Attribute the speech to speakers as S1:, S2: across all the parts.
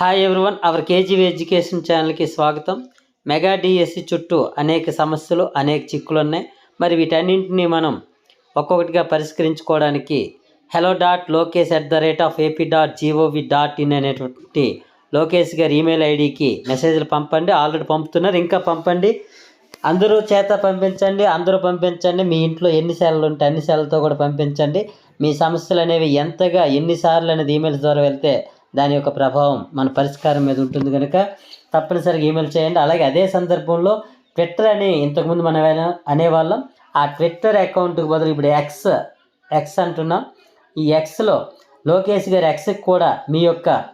S1: Hi everyone our KGV education ఛానల్కి స్వాగతం. Mega DSC చుట్టూ అనేక సమస్యలు అనేక చిక్కులు ఉన్నాయి. మరి వీటన్నింటినీ మనం ఒక్కొక్కటిగా పరిష్కరించుకోవడానికి hello dot Lokesh at the rate of AP dot gov dot in అనేటువంటి లోకేష్ గారి ఈమెయిల్ ఐడికి మెసేజ్లు పంపండి. ఆల్రెడీ పంపుతున్నారు. ఇంకా పంపండి. అందరూ చేత పంపించండి. అందరూ పంపించండి. మీ ఇంట్లో ఎన్ని సెలలు ఉంటే అన్ని సెలతో కూడా పంపించండి. మీ సమస్యలు అనేవి ఎంతగా ఎన్నిసార్లు అనేది ఈమెయిల్స్ ద్వారా వెళ్తే దాని యొక్క ప్రభావం మన పరిష్కారం మీద ఉంటుంది కనుక తప్పనిసరిగా ఈమెయిల్ చేయండి. అలాగే అదే సందర్భంలో ట్విట్టర్ అని ఇంతకుముందు మనం అనే- అనేవాళ్ళం. ఆ ట్విట్టర్ అకౌంట్కి బదులు ఇప్పుడు ఎక్స్ ఎక్స్ అంటున్నాం. ఈ ఎక్స్లో లోకేష్ గారి ఎక్స్కి కూడా మీ యొక్క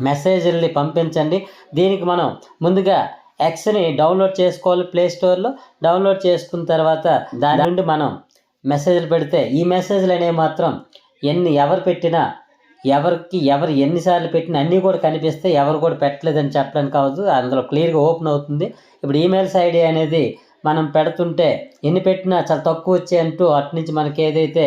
S1: మెసేజ్ల్ని పంపించండి. దీనికి మనం ముందుగా ఎక్స్ని డౌన్లోడ్ చేసుకోవాలి ప్లే స్టోర్లో డౌన్లోడ్ చేసుకున్న తర్వాత దాని నుండి మనం మెసేజ్లు పెడితే ఈ మెసేజ్లు అనేవి మాత్రం ఎన్ని ఎవరు పెట్టినా ఎవరికి ఎవరు ఎన్నిసార్లు పెట్టిన అన్నీ కూడా కనిపిస్తే ఎవరు కూడా పెట్టలేదని చెప్పడానికి కావద్దు అందులో క్లియర్గా ఓపెన్ అవుతుంది. ఇప్పుడు ఈమెయిల్స్ ఐడి అనేది మనం పెడుతుంటే ఎన్ని పెట్టినా చాలా తక్కువ వచ్చాయి అంటూ అటు నుంచి మనకి ఏదైతే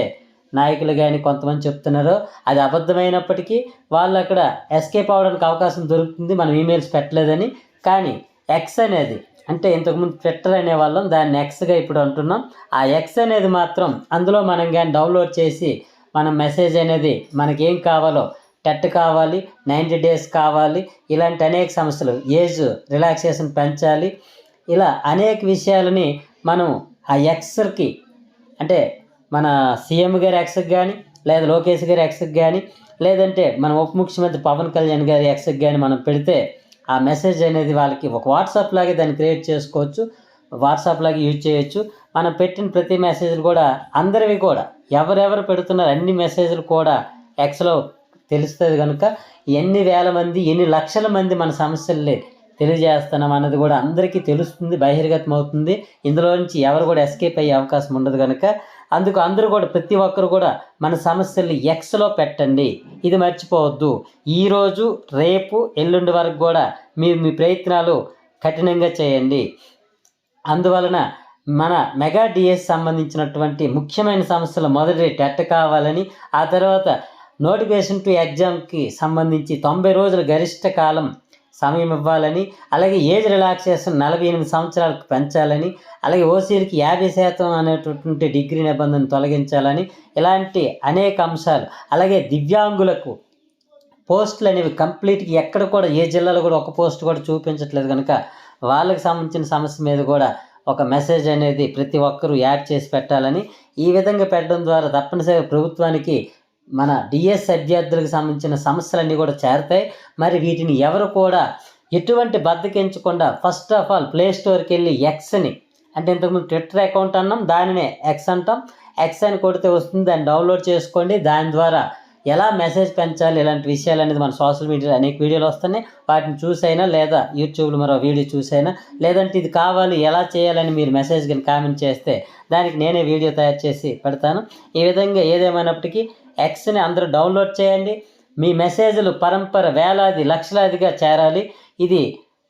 S1: నాయకులు కానీ కొంతమంది చెప్తున్నారో అది అబద్ధమైనప్పటికీ వాళ్ళు అక్కడ ఎస్కేప్ అవడానికి అవకాశం దొరుకుతుంది. మనం ఈమెయిల్స్ పెట్టలేదని. కానీ ఎక్స్ అనేది అంటే ఇంతకుముందు ట్విట్టర్ అనేవాళ్ళం దాన్ని ఎక్స్గా ఇప్పుడు అంటున్నాం. ఆ ఎక్స్ అనేది మాత్రం అందులో మనం కానీ డౌన్లోడ్ చేసి మనం మెసేజ్ అనేది మనకి ఏం కావాలో టెట్ కావాలి నైంటీ డేస్ కావాలి ఇలాంటి అనేక సమస్యలు ఏజ్ రిలాక్సేషన్ పెంచాలి. ఇలా అనేక విషయాలని మనం ఆ ఎక్స్కి అంటే మన సీఎం గారి ఎక్స్కి కానీ లేదా లోకేష్ గారి ఎక్స్కి కానీ లేదంటే మన ఉప ముఖ్యమంత్రి పవన్ కళ్యాణ్ గారి ఎక్స్కి కానీ మనం పెడితే ఆ మెసేజ్ అనేది వాళ్ళకి ఒక వాట్సాప్ లాగే దాన్ని క్రియేట్ చేసుకోవచ్చు. వాట్సాప్ లాగా యూజ్ చేయొచ్చు. మనం పెట్టిన ప్రతి మెసేజ్లు కూడా అందరివి కూడా ఎవరెవరు పెడుతున్నారు అన్ని మెసేజ్లు కూడా ఎక్స్లో తెలుస్తుంది కనుక ఎన్ని వేల మంది ఎన్ని లక్షల మంది మన సమస్యల్ని తెలియజేస్తున్నాం అన్నది కూడా అందరికీ తెలుస్తుంది బహిర్గతం అవుతుంది ఇందులో నుంచి ఎవరు కూడా ఎస్కేప్ అయ్యే అవకాశం ఉండదు కనుక అందుకు అందరూ కూడా ప్రతి ఒక్కరు కూడా మన సమస్యల్ని ఎక్స్లో పెట్టండి. ఇది మర్చిపోవద్దు. ఈరోజు రేపు ఎల్లుండి వరకు కూడా మీరు మీ ప్రయత్నాలు కఠినంగా చేయండి. అందువలన మన మెగా డిఎస్ సంబంధించినటువంటి ముఖ్యమైన సమస్యలు మొదటి టెట్ కావాలని ఆ తర్వాత నోటిఫికేషన్ టు ఎగ్జామ్కి సంబంధించి తొంభై రోజుల గరిష్ట కాలం సమయం ఇవ్వాలని అలాగే ఏజ్ రిలాక్సేషన్ నలభై ఎనిమిది సంవత్సరాలకు పెంచాలని అలాగే ఓసీలకి యాభై శాతం అనేటటువంటి డిగ్రీ నిబంధన తొలగించాలని ఇలాంటి అనేక అంశాలు. అలాగే దివ్యాంగులకు పోస్టులు అనేవి కంప్లీట్గా ఎక్కడ కూడా ఏ జిల్లాలో కూడా ఒక పోస్ట్ కూడా చూపించట్లేదు కనుక వాళ్ళకి సంబంధించిన సమస్య మీద కూడా ఒక మెసేజ్ అనేది ప్రతి ఒక్కరూ యాడ్ చేసి పెట్టాలని ఈ విధంగా పెట్టడం ద్వారా తప్పనిసరిగా ప్రభుత్వానికి మన డిఎస్ అభ్యర్థులకు సంబంధించిన సమస్యలన్నీ కూడా చేరతాయి. మరి వీటిని ఎవరు కూడా ఎటువంటి బద్దకించకుండా ఫస్ట్ ఆఫ్ ఆల్ ప్లే స్టోర్కి వెళ్ళి ఎక్స్ని అంటే ఇంతకుముందు ట్విట్టర్ అకౌంట్ అన్నాం దానినే ఎక్స్ అంటాం. ఎక్స్ అని కొడితే వస్తుంది దాన్ని డౌన్లోడ్ చేసుకోండి. దాని ద్వారా ఎలా మెసేజ్ పెంచాలి ఇలాంటి విషయాలు అనేది మన సోషల్ మీడియాలో అనేక వీడియోలు వస్తున్నాయి. వాటిని చూసైనా లేదా యూట్యూబ్లో మరో వీడియో చూసైనా లేదంటే ఇది కావాలి ఎలా చేయాలని మీరు మెసేజ్ కానీ కామెంట్ చేస్తే దానికి నేనే వీడియో తయారు చేసి పెడతాను. ఈ విధంగా ఏదేమైనప్పటికీ ఎక్స్ని అందరూ డౌన్లోడ్ చేయండి. మీ మెసేజ్లు పరంపర వేలాది లక్షలాదిగా చేరాలి. ఇది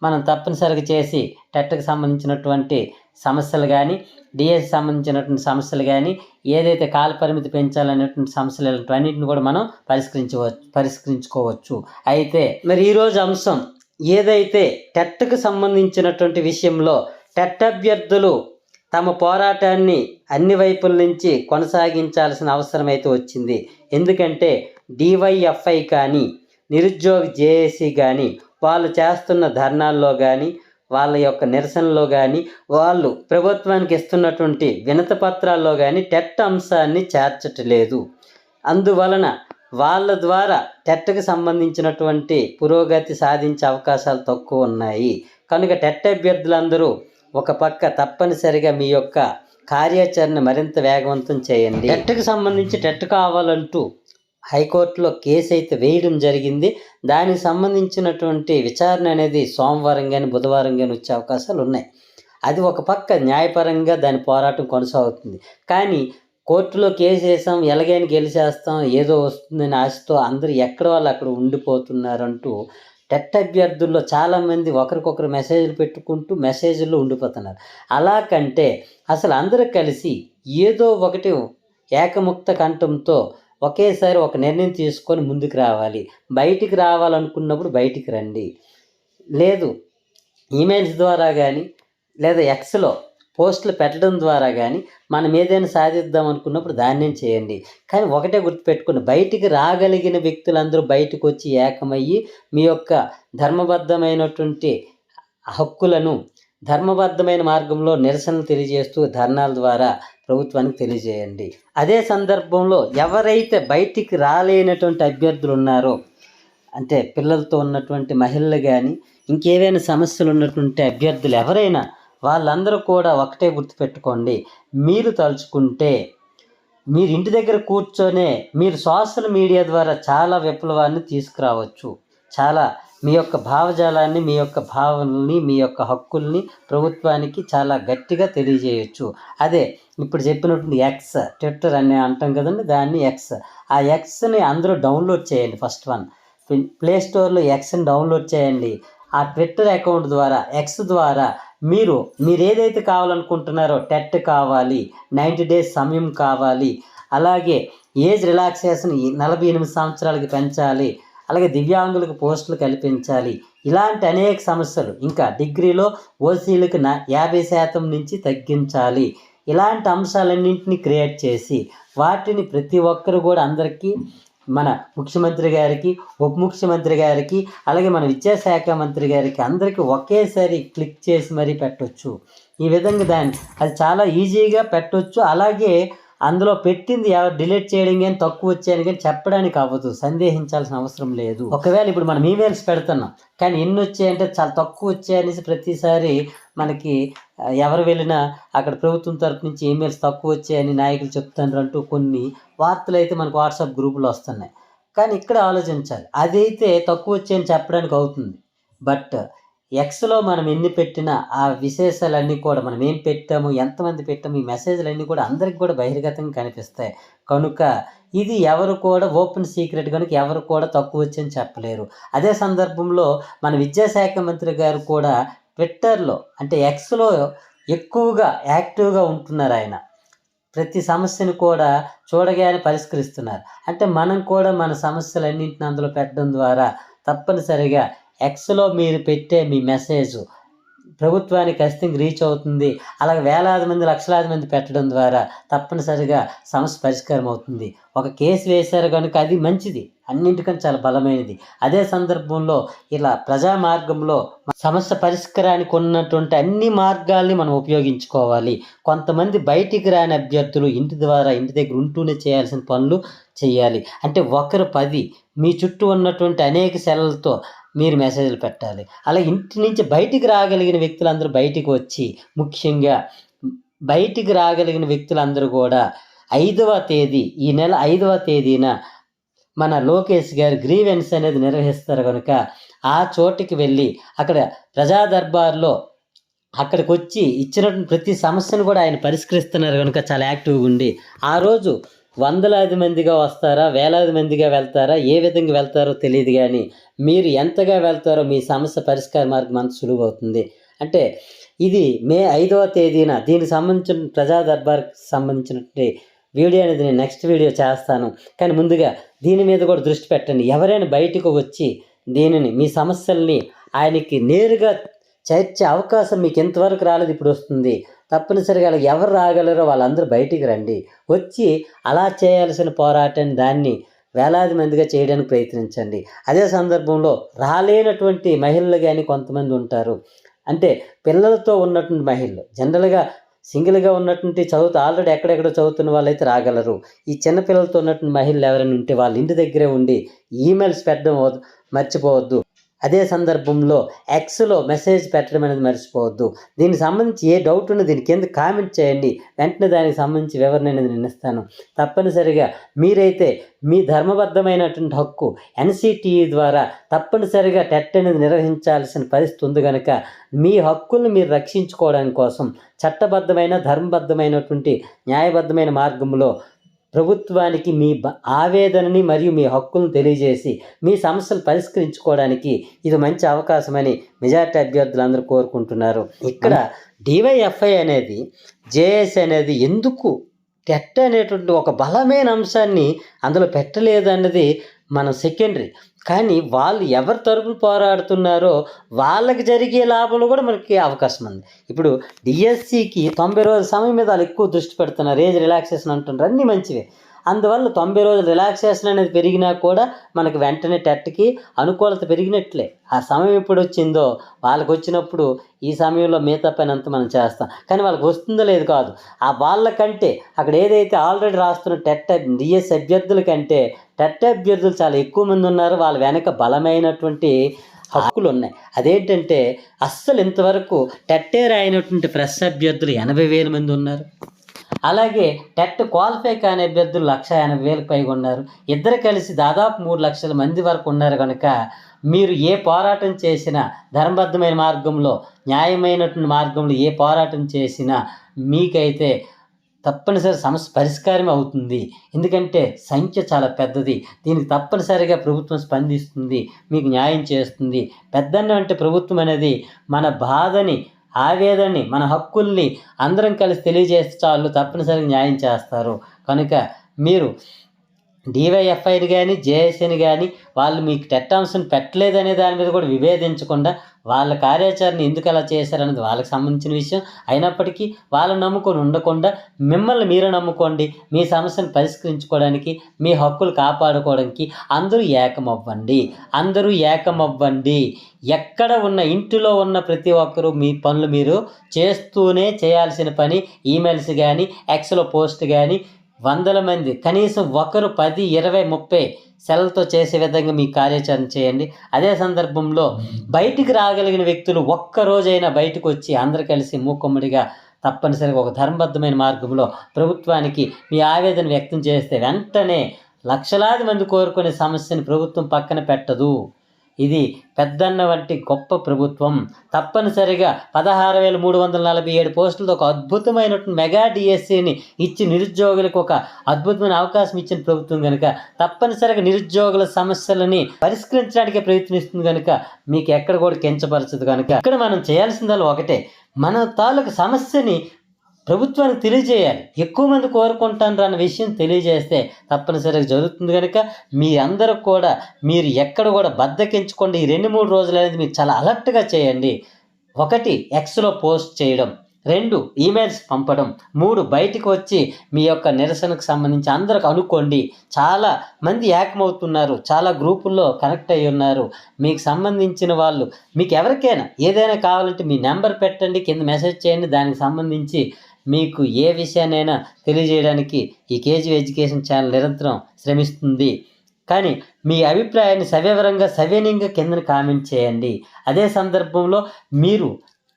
S1: మనం తప్పనిసరిగా చేసి టెట్కి సంబంధించినటువంటి సమస్యలు కానీ డిఎస్ సంబంధించినటువంటి సమస్యలు కానీ ఏదైతే కాల పరిమితి పెంచాలనేటువంటి సమస్యలు అన్నింటిని కూడా మనం పరిష్కరించవచ్చు పరిష్కరించుకోవచ్చు. అయితే మరి ఈరోజు అంశం ఏదైతే టెట్కి సంబంధించినటువంటి విషయంలో టెట్ అభ్యర్థులు తమ పోరాటాన్ని అన్ని వైపుల నుంచి కొనసాగించాల్సిన అవసరం అయితే వచ్చింది. ఎందుకంటే డివైఎఫ్ఐ కానీ నిరుద్యోగ జేఏసీ కానీ వాళ్ళు చేస్తున్న ధర్నాల్లో కానీ వాళ్ళ యొక్క నిరసనలో కానీ వాళ్ళు ప్రభుత్వానికి ఇస్తున్నటువంటి వినత పత్రాల్లో కానీ టెట్ అంశాన్ని చేర్చట్లేదు. అందువలన వాళ్ళ ద్వారా టెట్కి సంబంధించినటువంటి పురోగతి సాధించే అవకాశాలు తక్కువ ఉన్నాయి. కనుక టెట్ అభ్యర్థులందరూ ఒక పక్క తప్పనిసరిగా మీ యొక్క కార్యాచరణ మరింత వేగవంతం చేయండి. టెట్కి సంబంధించి టెట్ కావాలంటూ హైకోర్టులో కేసు అయితే వేయడం జరిగింది. దానికి సంబంధించినటువంటి విచారణ అనేది సోమవారం కానీ బుధవారం కానీ వచ్చే అవకాశాలు ఉన్నాయి. అది ఒక పక్క న్యాయపరంగా దాని పోరాటం కొనసాగుతుంది. కానీ కోర్టులో కేసు వేసాం ఎలాగైనా గెలిచేస్తాం ఏదో వస్తుందని ఆశతో అందరూ ఎక్కడ వాళ్ళు అక్కడ ఉండిపోతున్నారంటూ టెట్ అభ్యర్థుల్లో చాలామంది ఒకరికొకరు మెసేజ్లు పెట్టుకుంటూ మెసేజ్లో ఉండిపోతున్నారు. అలా కంటే అసలు అందరూ కలిసి ఏదో ఒకటి ఏకముక్త కంఠంతో ఒకేసారి ఒక నిర్ణయం తీసుకొని ముందుకు రావాలి. బయటికి రావాలనుకున్నప్పుడు బయటికి రండి. లేదు ఈమెయిల్స్ ద్వారా కానీ లేదా ఎక్స్లో పోస్టులు పెట్టడం ద్వారా కానీ మనం ఏదైనా సాధిద్దాం అనుకున్నప్పుడు దాన్నే చేయండి. కానీ ఒకటే గుర్తుపెట్టుకుని బయటికి రాగలిగిన వ్యక్తులందరూ బయటకు వచ్చి ఏకమయ్యి మీ యొక్క ధర్మబద్ధమైనటువంటి హక్కులను ధర్మబద్ధమైన మార్గంలో నిరసనలు తెలియజేస్తూ ధర్నాల ద్వారా ప్రభుత్వానికి తెలియజేయండి. అదే సందర్భంలో ఎవరైతే బయటికి రాలేనటువంటి అభ్యర్థులు ఉన్నారో అంటే పిల్లలతో ఉన్నటువంటి మహిళలు కానీ ఇంకేవైనా సమస్యలు ఉన్నటువంటి అభ్యర్థులు ఎవరైనా వాళ్ళందరూ కూడా ఒకటే గుర్తుపెట్టుకోండి. మీరు తలుచుకుంటే మీరు ఇంటి దగ్గర కూర్చొనే మీరు సోషల్ మీడియా ద్వారా చాలా విప్లవాన్ని తీసుకురావచ్చు. చాలా మీ యొక్క భావజాలాన్ని మీ యొక్క భావనల్ని మీ యొక్క హక్కుల్ని ప్రభుత్వానికి చాలా గట్టిగా తెలియజేయచ్చు. అదే ఇప్పుడు చెప్పినటువంటి ఎక్స్ ట్విట్టర్ అని అంటాం కదండి దాన్ని ఎక్స్ ఆ ఎక్స్ని అందరూ డౌన్లోడ్ చేయండి ఫస్ట్ వన్ ప్లే స్టోర్లో ఎక్స్ని డౌన్లోడ్ చేయండి. ఆ ట్విట్టర్ అకౌంట్ ద్వారా ఎక్స్ ద్వారా మీరు మీరు ఏదైతే కావాలనుకుంటున్నారో టెట్ కావాలి నైంటీ డేస్ సమయం కావాలి అలాగే ఏజ్ రిలాక్సేషన్ నలభై ఎనిమిది సంవత్సరాలకి పెంచాలి అలాగే దివ్యాంగులకు పోస్టులు కల్పించాలి. ఇలాంటి అనేక సమస్యలు ఇంకా డిగ్రీలో ఓసీలకు నా యాభై శాతం నుంచి తగ్గించాలి. ఇలాంటి అంశాలన్నింటినీ క్రియేట్ చేసి వాటిని ప్రతి ఒక్కరు కూడా అందరికీ మన ముఖ్యమంత్రి గారికి ఉప ముఖ్యమంత్రి గారికి అలాగే మన విద్యాశాఖ మంత్రి గారికి అందరికీ ఒకేసారి క్లిక్ చేసి మరీ పెట్టొచ్చు. ఈ విధంగా దాన్ని అది చాలా ఈజీగా పెట్టొచ్చు. అలాగే అందులో పెట్టింది ఎవరు డిలీట్ చేయడం కానీ తక్కువ వచ్చాయని కానీ చెప్పడానికి అవ్వదు సందేహించాల్సిన అవసరం లేదు. ఒకవేళ ఇప్పుడు మనం ఈమెయిల్స్ పెడుతున్నాం కానీ ఎన్ని వచ్చాయంటే చాలా తక్కువ వచ్చాయనేసి ప్రతిసారి మనకి ఎవరు వెళ్ళినా అక్కడ ప్రభుత్వం తరపు నుంచి ఈమెయిల్స్ తక్కువ వచ్చాయని నాయకులు చెప్తున్నారు అంటూ కొన్ని వార్తలు అయితే మనకు వాట్సాప్ గ్రూపులు వస్తున్నాయి. కానీ ఇక్కడ ఆలోచించాలి అదైతే తక్కువ వచ్చాయని చెప్పడానికి అవుతుంది. బట్ ఎక్స్లో మనం ఎన్ని పెట్టినా ఆ విశేషాలన్నీ కూడా మనం ఏం పెట్టాము ఎంతమంది పెట్టాము ఈ మెసేజ్లన్నీ కూడా అందరికి కూడా బహిర్గతంగా కనిపిస్తాయి. కనుక ఇది ఎవరు కూడా ఓపెన్ సీక్రెట్ కనుక ఎవరు కూడా తక్కువ వచ్చని చెప్పలేరు. అదే సందర్భంలో మన విద్యాశాఖ మంత్రి గారు కూడా ట్విట్టర్లో అంటే ఎక్స్లో ఎక్కువగా యాక్టివ్గా ఉంటున్నారు ఆయన. ప్రతి సమస్యను కూడా చూడగానే పరిష్కరిస్తున్నారు. అంటే మనం కూడా మన సమస్యలన్నింటిని అందులో పెట్టడం ద్వారా తప్పనిసరిగా ఎక్స్లో మీరు పెట్టే మీ మెసేజ్ ప్రభుత్వానికి ఖచ్చితంగా రీచ్ అవుతుంది. అలాగే వేలాది మంది లక్షలాది మంది పెట్టడం ద్వారా తప్పనిసరిగా సమస్య పరిష్కారం అవుతుంది. ఒక కేసు వేశారు కనుక అది మంచిది. అన్నింటికన్నా చాలా బలమైనది. అదే సందర్భంలో ఇలా ప్రజా మార్గంలో సమస్య పరిష్కారానికి ఉన్నటువంటి అన్ని మార్గాల్ని మనం ఉపయోగించుకోవాలి. కొంతమంది బయటికి రాని అభ్యర్థులు ఇంటి ద్వారా ఇంటి దగ్గర ఉంటూనే చేయాల్సిన పనులు చేయాలి. అంటే ఒకరు పది మీ చుట్టూ ఉన్నటువంటి అనేక సెలలతో మీరు మెసేజ్లు పెట్టాలి. అలా ఇంటి నుంచి బయటికి రాగలిగిన వ్యక్తులందరూ బయటికి వచ్చి ముఖ్యంగా బయటికి రాగలిగిన వ్యక్తులందరూ కూడా ఐదవ తేదీ ఈ నెల ఐదవ తేదీన మన లోకేష్ గారు గ్రీవెన్స్ అనేది నిర్వహిస్తారు కనుక ఆ చోటికి వెళ్ళి అక్కడ ప్రజా దర్బార్లో అక్కడికి వచ్చి ఇచ్చిన ప్రతి సమస్యను కూడా ఆయన పరిష్కరిస్తున్నారు కనుక చాలా యాక్టివ్గా ఉండి ఆ రోజు వందలాది మందిగా వస్తారా? వేలాది మందిగా వెళ్తారా? ఏ విధంగా వెళ్తారో తెలియదు కానీ మీరు ఎంతగా వెళ్తారో మీ సమస్య పరిష్కార మార్గం అంత సులువు అవుతుంది అంటే ఇది మే ఐదవ తేదీన దీనికి సంబంధించిన ప్రజా దర్బార్కి సంబంధించినటువంటి వీడియో అనేది నేను నెక్స్ట్ వీడియో చేస్తాను. కానీ ముందుగా దీని మీద కూడా దృష్టి పెట్టండి. ఎవరైనా బయటకు వచ్చి దీనిని మీ సమస్యల్ని ఆయనకి నేరుగా చేర్చే అవకాశం మీకు ఎంతవరకు రాలేదు ఇప్పుడు వస్తుంది. తప్పనిసరిగా ఎవరు రాగలరో వాళ్ళందరూ బయటికి రండి. వచ్చి అలా చేయాల్సిన పోరాటాన్ని దాన్ని వేలాది మందిగా చేయడానికి ప్రయత్నించండి. అదే సందర్భంలో రాలేనటువంటి మహిళలు కానీ కొంతమంది ఉంటారు. అంటే పిల్లలతో ఉన్నటువంటి మహిళలు జనరల్గా సింగిల్గా ఉన్నటువంటి చదువుతూ ఆల్రెడీ ఎక్కడెక్కడ చదువుతున్న వాళ్ళైతే రాగలరు. ఈ చిన్న పిల్లలతో ఉన్నటువంటి మహిళలు ఎవరైనా ఉంటే వాళ్ళ ఇంటి దగ్గరే ఉండి ఈమెయిల్స్ పెట్టడం మర్చిపోవద్దు. అదే సందర్భంలో ఎక్స్లో మెసేజ్ పెట్టడం అనేది మర్చిపోవద్దు. దీనికి సంబంధించి ఏ డౌట్ ఉన్న దీని కింద కామెంట్ చేయండి. వెంటనే దానికి సంబంధించి వివరణ అనేది నిర్ణయిస్తాను తప్పనిసరిగా మీరైతే మీ ధర్మబద్ధమైనటువంటి హక్కు ఎన్సిటిఈ ద్వారా తప్పనిసరిగా టెట్ అనేది నిర్వహించాల్సిన పరిస్థితి ఉంది కనుక మీ హక్కులను మీరు రక్షించుకోవడానికి కోసం చట్టబద్ధమైన ధర్మబద్ధమైనటువంటి న్యాయబద్ధమైన మార్గంలో ప్రభుత్వానికి మీ బ- ఆవేదనని మరియు మీ హక్కులను తెలియజేసి మీ సమస్యలు పరిష్కరించుకోవడానికి ఇది మంచి అవకాశమని మెజార్టీ అభ్యర్థులందరూ కోరుకుంటున్నారు. ఇక్కడ డివైఎఫ్ఐ అనేది జేఎస్ అనేది ఎందుకు టెట్ అనేటువంటి ఒక బలమైన అంశాన్ని అందులో పెట్టలేదు అన్నది మనం సెకండరీ కానీ వాళ్ళు ఎవరి తరపున పోరాడుతున్నారో వాళ్ళకి జరిగే లాభాలు కూడా మనకి అవకాశం ఉంది. ఇప్పుడు డిఎస్సికి తొంభై రోజుల సమయం మీద వాళ్ళు ఎక్కువ దృష్టి పెడుతున్నారు. ఏజ్ రిలాక్సేషన్ అంటున్నారు అన్నీ మంచివే. అందువల్ల తొంభై రోజులు రిలాక్సేషన్ అనేది పెరిగినా కూడా మనకి వెంటనే టెట్కి అనుకూలత పెరిగినట్లే. ఆ సమయం ఎప్పుడు వచ్చిందో వాళ్ళకి వచ్చినప్పుడు ఈ సమయంలో మిగతా పని అంతా మనం చేస్తాం. కానీ వాళ్ళకి వస్తుందో లేదు కాదు. ఆ వాళ్ళకంటే అక్కడ ఏదైతే ఆల్రెడీ రాస్తున్న టెట్ డిఎస్ అభ్యర్థుల కంటే టెట్ అభ్యర్థులు చాలా ఎక్కువ మంది ఉన్నారు. వాళ్ళ వెనక బలమైనటువంటి హక్కులు ఉన్నాయి. అదేంటంటే అస్సలు ఇంతవరకు టెట్టే రాయినటువంటి ప్రెస్ అభ్యర్థులు ఎనభై వేల మంది ఉన్నారు. అలాగే టెట్ క్వాలిఫై కాని అభ్యర్థులు లక్ష ఎనభై వేలకు పైగా ఉన్నారు. ఇద్దరు కలిసి దాదాపు మూడు లక్షల మంది వరకు ఉన్నారు కనుక మీరు ఏ పోరాటం చేసినా ధర్మబద్ధమైన మార్గంలో న్యాయమైనటువంటి మార్గంలో ఏ పోరాటం చేసినా మీకైతే తప్పనిసరి సమస్య పరిష్కారం అవుతుంది. ఎందుకంటే సంఖ్య చాలా పెద్దది. దీనికి తప్పనిసరిగా ప్రభుత్వం స్పందిస్తుంది. మీకు న్యాయం చేస్తుంది. పెద్దన్న అంటే ప్రభుత్వం అనేది మన బాధని ఆవేదనని మన హక్కుల్ని అందరం కలిసి తెలియజేస్తే చాలు తప్పనిసరిగా న్యాయం చేస్తారు. కనుక మీరు డివైఎఫ్ఐని కానీ జేఏసీని కానీ వాళ్ళు మీకు టెట్ అంశం పెట్టలేదనే దాని మీద కూడా విభేదించకుండా వాళ్ళ కార్యాచరణ ఎందుకు అలా చేశారనేది వాళ్ళకి సంబంధించిన విషయం. అయినప్పటికీ వాళ్ళని నమ్ముకొని ఉండకుండా మిమ్మల్ని మీరు నమ్ముకోండి. మీ సమస్యను పరిష్కరించుకోవడానికి మీ హక్కులు కాపాడుకోవడానికి అందరూ ఏకమవ్వండి. అందరూ ఏకమవ్వండి. ఎక్కడ ఉన్న ఇంటిలో ఉన్న ప్రతి ఒక్కరూ మీ పనులు మీరు చేస్తూనే చేయాల్సిన పని. ఈమెయిల్స్ కానీ ఎక్స్లో పోస్ట్ కానీ వందల మంది కనీసం ఒకరు పది ఇరవై ముప్పై సెలవుతో చేసే విధంగా మీ కార్యాచరణ చేయండి. అదే సందర్భంలో బయటికి రాగలిగిన వ్యక్తులు ఒక్క రోజైనా బయటకు వచ్చి అందరు కలిసి మూకుమ్మడిగా తప్పనిసరిగా ఒక ధర్మబద్ధమైన మార్గంలో ప్రభుత్వానికి మీ ఆవేదన వ్యక్తం చేస్తే వెంటనే లక్షలాది మంది కోరుకునే సమస్యని ప్రభుత్వం పక్కన పెట్టదు. ఇది పెద్దన్న వంటి గొప్ప ప్రభుత్వం. తప్పనిసరిగా పదహారు వేల మూడు వందల నలభై ఏడు పోస్టులతో ఒక అద్భుతమైన మెగా డిఎస్సిని ఇచ్చి నిరుద్యోగులకు ఒక అద్భుతమైన అవకాశం ఇచ్చిన ప్రభుత్వం కనుక తప్పనిసరిగా నిరుద్యోగుల సమస్యలని పరిష్కరించడానికి ప్రయత్నిస్తుంది కనుక మీకు ఎక్కడ కూడా కించపరచదు కనుక ఇక్కడ మనం చేయాల్సిందల్లా ఒకటే. మన తాలూకు సమస్యని ప్రభుత్వానికి తెలియజేయాలి. ఎక్కువ మంది కోరుకుంటాను అన్న విషయం తెలియజేస్తే తప్పనిసరిగా జరుగుతుంది కనుక మీ అందరూ కూడా మీరు ఎక్కడ కూడా బద్దకించుకోండి ఈ రెండు మూడు రోజులు అనేది మీరు చాలా అలర్ట్గా చేయండి. ఒకటి ఎక్స్లో పోస్ట్ చేయడం. రెండు ఈమెయిల్స్ పంపడం. మూడు బయటికి వచ్చి మీ యొక్క నిరసనకు సంబంధించి అందరికి అనుకోండి. చాలా మంది ఏకమవుతున్నారు. చాలా గ్రూపుల్లో కనెక్ట్ అయి ఉన్నారు. మీకు సంబంధించిన వాళ్ళు మీకు ఎవరికైనా ఏదైనా కావాలంటే మీ నెంబర్ పెట్టండి కింద మెసేజ్ చేయండి. దానికి సంబంధించి మీకు ఏ విషయాన్నైనా తెలియజేయడానికి ఈ కేజీ ఎడ్యుకేషన్ ఛానల్ నిరంతరం శ్రమిస్తుంది. కానీ మీ అభిప్రాయాన్ని సవివరంగా సవ్యనీయంగా కింద కామెంట్ చేయండి. అదే సందర్భంలో మీరు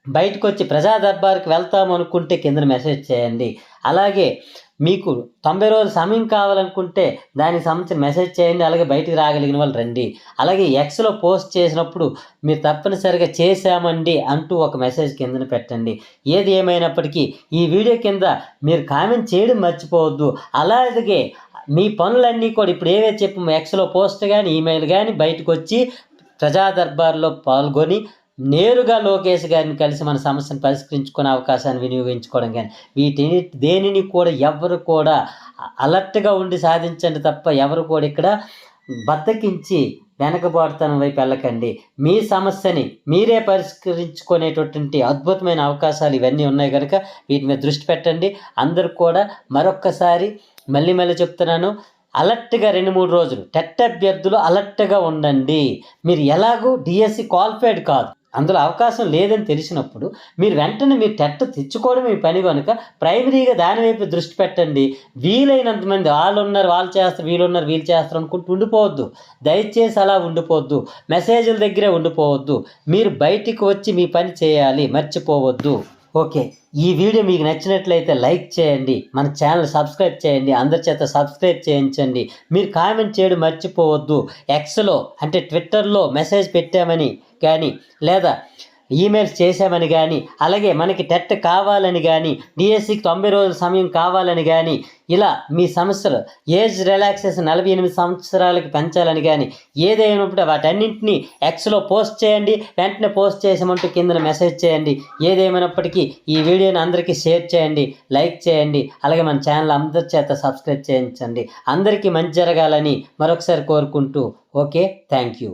S1: బయటకు వచ్చి ప్రజా దర్బార్కి వెళ్తాము అనుకుంటే కింద మెసేజ్ చేయండి. అలాగే మీకు తొంభై రోజుల సమయం కావాలనుకుంటే దానికి సంబంధించిన మెసేజ్ చేయండి అలాగే బయటికి రాగలిగిన వాళ్ళు రండి. అలాగే ఎక్స్లో పోస్ట్ చేసినప్పుడు మీరు తప్పనిసరిగా చేశామండి అంటూ ఒక మెసేజ్ కిందన పెట్టండి. ఏది ఏమైనప్పటికీ ఈ వీడియో కింద మీరు కామెంట్ చేయడం మర్చిపోవద్దు. అలాగే మీ పనులన్నీ కూడా ఇప్పుడు ఏవైతే చెప్పామో ఎక్స్లో పోస్ట్ కానీ ఈమెయిల్ కానీ బయటకు వచ్చి ప్రజా దర్బార్లో పాల్గొని నేరుగా లోకేష్ గారిని కలిసి మన సమస్యను పరిష్కరించుకునే అవకాశాన్ని వినియోగించుకోవడం కానీ వీటిని దేనిని కూడా ఎవరు కూడా అలర్ట్గా ఉండి సాధించండి తప్ప ఎవరు కూడా ఇక్కడ బద్దకించి వెనకబాటుతనం వైపు వెళ్ళకండి. మీ సమస్యని మీరే పరిష్కరించుకునేటటువంటి అద్భుతమైన అవకాశాలు ఇవన్నీ ఉన్నాయి కనుక వీటి మీద దృష్టి పెట్టండి. అందరూ కూడా మరొక్కసారి మళ్ళీ మళ్ళీ చెప్తున్నాను అలర్ట్గా రెండు మూడు రోజులు టెట్ అభ్యర్థులు అలర్ట్గా ఉండండి. మీరు ఎలాగూ డిఎస్సి క్వాలిఫైడ్ కాదు. అందులో అవకాశం లేదని తెలిసినప్పుడు మీరు వెంటనే మీ టెట్ తెచ్చుకోవడం మీ పని కనుక ప్రైమరీగా దాని వైపు దృష్టి పెట్టండి. వీలైనంత మంది వాళ్ళు ఉన్నారు వాళ్ళు చేస్తారు వీళ్ళు ఉన్నారు వీళ్ళు చేస్తారు అనుకుంటూ ఉండిపోవద్దు. దయచేసి అలా ఉండిపోవద్దు. మెసేజ్ల దగ్గరే ఉండిపోవద్దు. మీరు బయటికి వచ్చి మీ పని చేయాలి మర్చిపోవద్దు. ఓకే. ఈ వీడియో మీకు నచ్చినట్లయితే లైక్ చేయండి. మన ఛానల్ సబ్స్క్రైబ్ చేయండి. అందరి చేత సబ్స్క్రైబ్ చేయించండి. మీరు కామెంట్ చేయడం మర్చిపోవద్దు. ఎక్స్లో అంటే ట్విట్టర్లో మెసేజ్ పెట్టామని కానీ లేదా ఈమెయిల్స్ చేసామని కానీ అలాగే మనకి టెట్ కావాలని కానీ డిఎస్సికి తొంభై రోజుల సమయం కావాలని కానీ ఇలా మీ సమస్యలు ఏజ్ రిలాక్సేషన్ నలభై ఎనిమిది సంవత్సరాలకి పెంచాలని కానీ ఏదైనప్పుడు వాటన్నింటినీ ఎక్స్లో పోస్ట్ చేయండి వెంటనే పోస్ట్ చేసామంటూ కింద మెసేజ్ చేయండి. ఏదేమైనప్పటికీ ఈ వీడియోని అందరికీ షేర్ చేయండి లైక్ చేయండి అలాగే మన ఛానల్ అందరి చేత సబ్స్క్రైబ్ చేయించండి. అందరికీ మంచి జరగాలని మరొకసారి కోరుకుంటూ ఓకే థ్యాంక్ యూ.